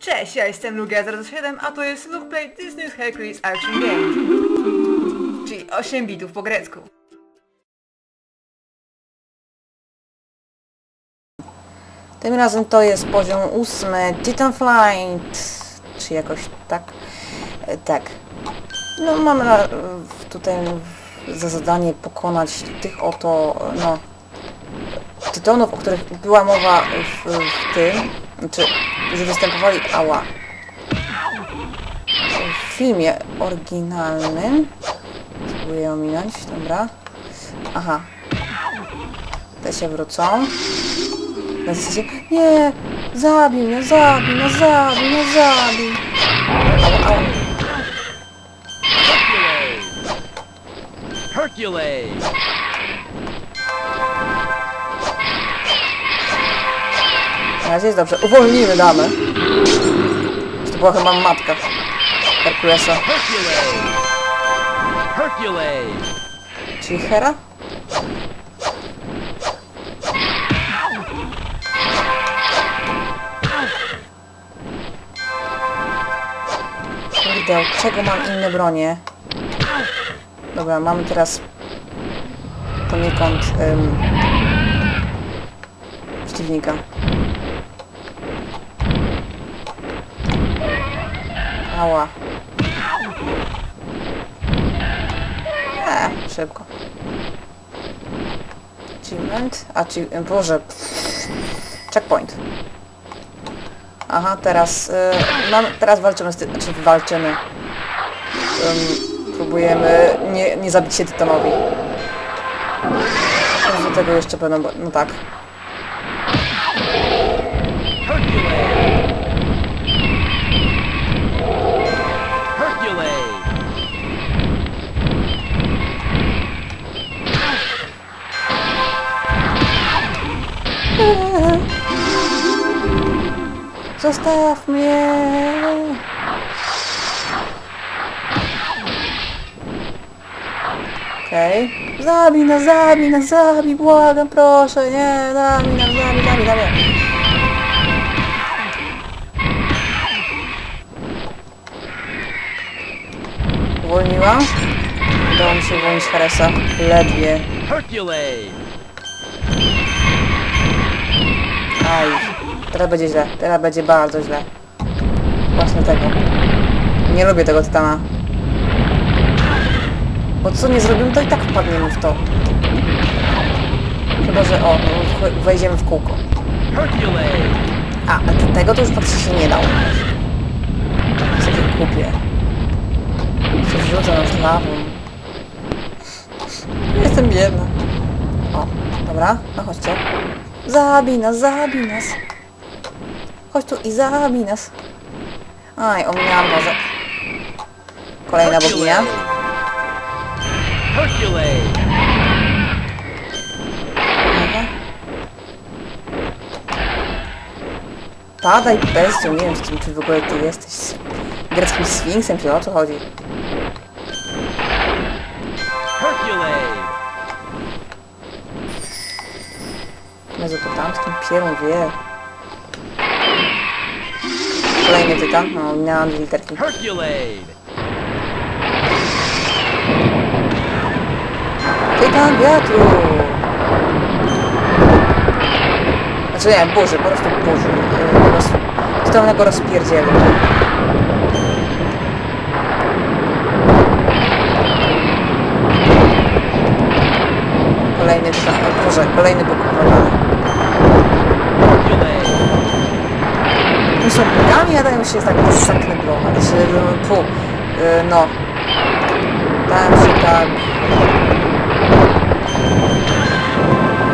Cześć, ja jestem Lugia07, a to jest Look Play Disney's Hercules Action Game. Czyli 8 bitów po grecku. Tym razem to jest poziom ósmy Titan Flight, czy jakoś tak. E, Tak. No mamy tutaj za zadanie pokonać tych oto, no, tytonów, o których była mowa w, w tym, znaczy, że występowali, ała, w filmie oryginalnym. Spróbuję ominąć, dobra. Aha. Te się wrócą. Na zasadzie, nie, zabij mnie, zabij mnie, zabij mnie, zabij. Au, au. Hercules! Razie jest dobrze. Uwolnijmy damę. To była chyba matka Herkulesa. Czyli Hera? Kurde, od czego mam inne bronie? Dobra, mamy teraz poniekąd ym, przeciwnika. Ała. Eee, szybko. Achievement? Achievement, boże. Checkpoint. Aha, teraz, y, mam, teraz walczymy z ty, znaczy walczymy. Ym, próbujemy nie, nie zabić się Tytanowi. Do tego jeszcze będą, no tak. Zostaw mnie! Okej. Zabij nas, zabij zabij, błagam, proszę, nie, zabij nas, zabij, zabij, zabij. Uwolniła? Udało mi się uwolnić Haresa. Ledwie. Hercules! Teraz będzie źle. Teraz będzie bardzo źle. Właśnie tego. Nie lubię tego tytana. Bo co nie zrobimy, to i tak wpadniemy w to. Chyba, że o, no, wejdziemy w kółko. A, a tego to już faktycznie nie dało. Takie głupie. Coś rzuca nas lawą. Jestem biedna. O, dobra, no chodźcie. Zabij nas, zabij nas. Chodź tu i zabij nas. Aj, ominęłam wozek. Kolejna. Hercules! Dobra. Padaj bestią, nie wiem z tym, czy w ogóle ty jesteś greckim sfinksem, czy o co chodzi. Pierun wie. Kolejny tytan, no miałam literki. Tytan wiatru! Znaczy nie, burzy, po prostu burzy. Yy, Roz... Totalnego rozpierdzielu. Kolejny tytan, o Boże, kolejny pokurwowany. Hercules! Oni a dają się tak zakneblować. Znaczy, no, pu, yy, no. Dają się tak...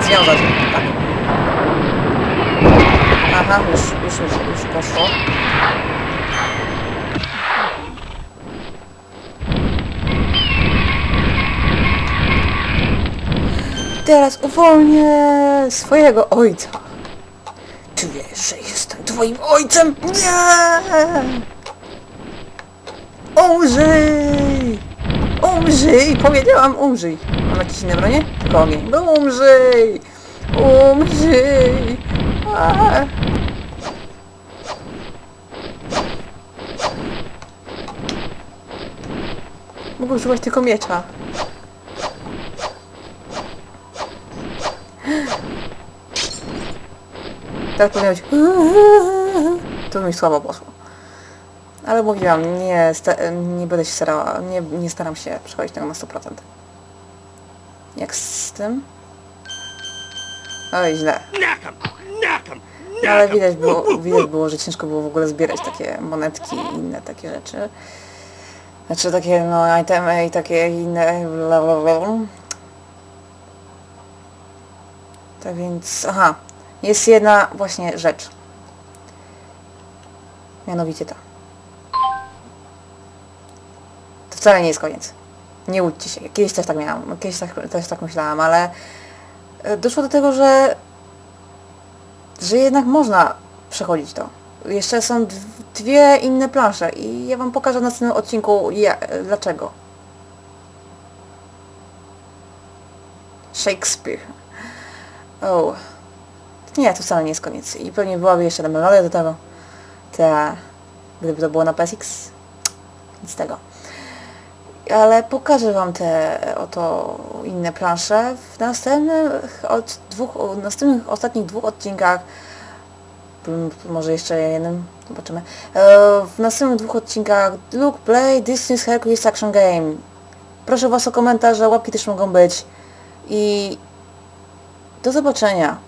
Związać, tak. Aha, już, już, już, już poszło. Teraz uwolnię swojego ojca czujesz, że jestem twoim ojcem? Nie! Umrzyj! Umrzyj! Powiedziałam umrzyj! Mam jakieś inne bronie? Tylko ogień. No umrzyj! Umrzyj! Mogę używać tylko miecza. Teraz powinno być... To by mi słabo poszło. Ale mówiłam, nie, nie będę się starała, nie, nie staram się przechodzić tego na 100%. Jak z tym? Oj, źle. No, ale widać było, widać było, że ciężko było w ogóle zbierać takie monetki i inne takie rzeczy. Znaczy takie no itemy i takie inne bla, bla, bla. Tak więc, aha, jest jedna właśnie rzecz. Mianowicie ta. To wcale nie jest koniec. Nie łudźcie się. Kiedyś też tak miałam, kiedyś tak, też tak myślałam, ale e, doszło do tego, że że jednak można przechodzić to. Jeszcze są dwie inne plansze i ja wam pokażę w następnym odcinku ja, dlaczego. Shakespeare. O. Nie, to wcale nie jest koniec. I pewnie byłaby jeszcze na memoria do tego. Ta, gdyby to było na PSX. Nic z tego. Ale pokażę wam te oto inne plansze w następnych od dwóch, następnych ostatnich dwóch odcinkach może jeszcze jednym, zobaczymy. E, W następnych dwóch odcinkach Look, Play, Disney's Hercules Action Game. Proszę Was o komentarze, łapki też mogą być. I do zobaczenia.